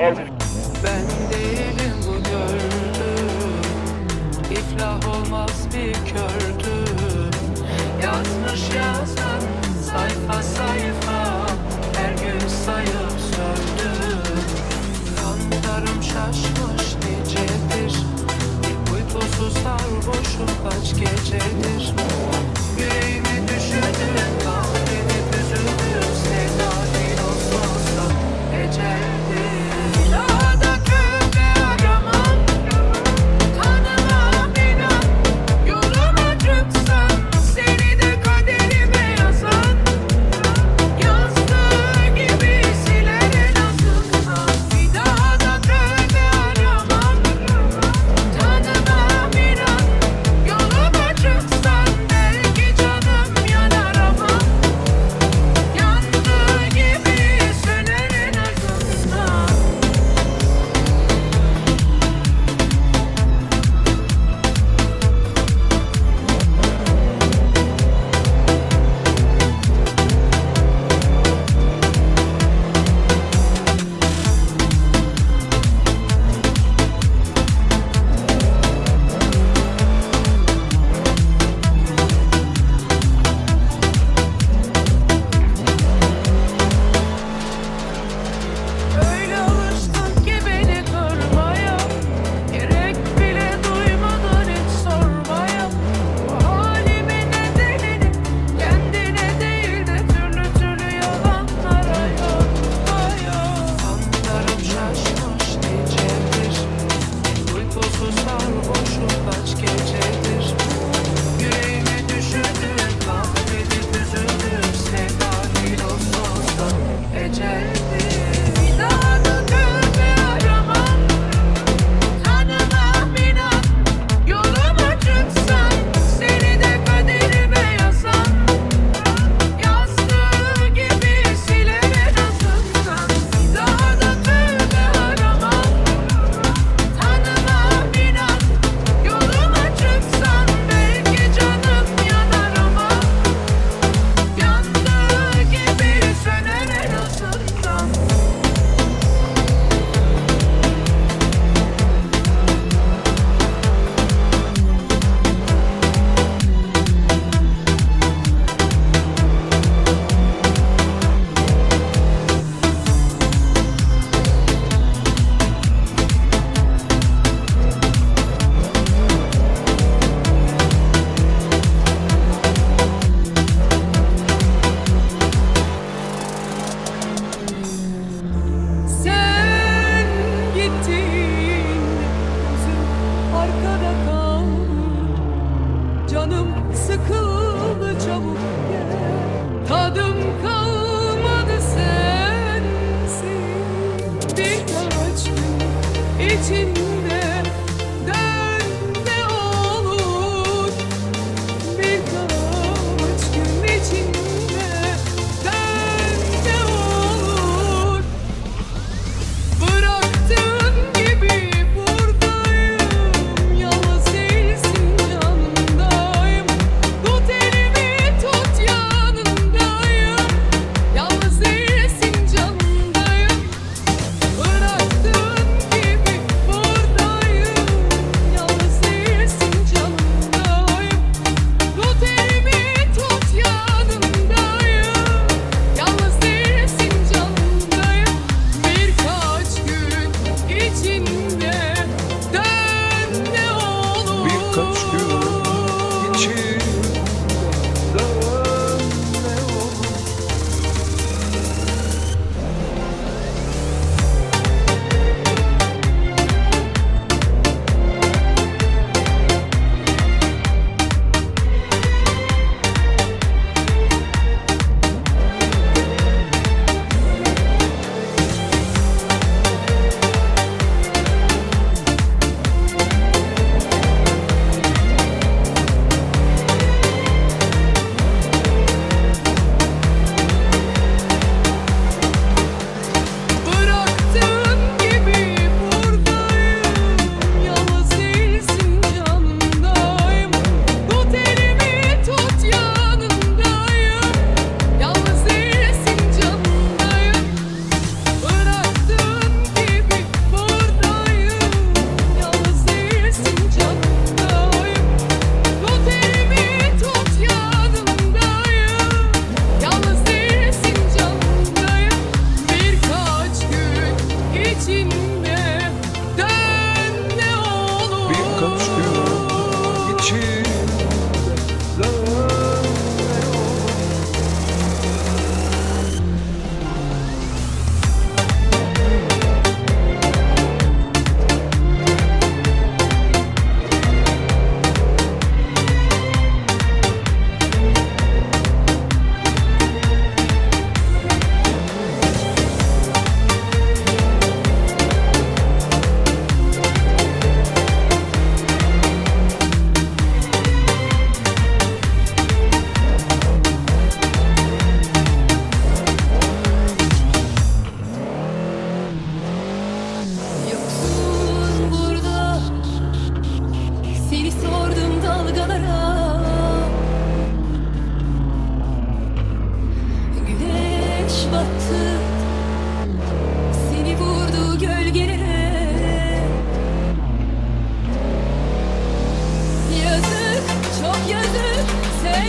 Ben değilim bu gördüğüm İflah olmaz bir kördüm. Yazmış yazan sayfa sayfa Her gün sayıp söndüm. Kantarım şaşmış nicedir. Uykusuz sarhoşum kaç gecedir good. to you.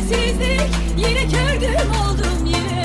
Sensizlik yine kördüm oldum yine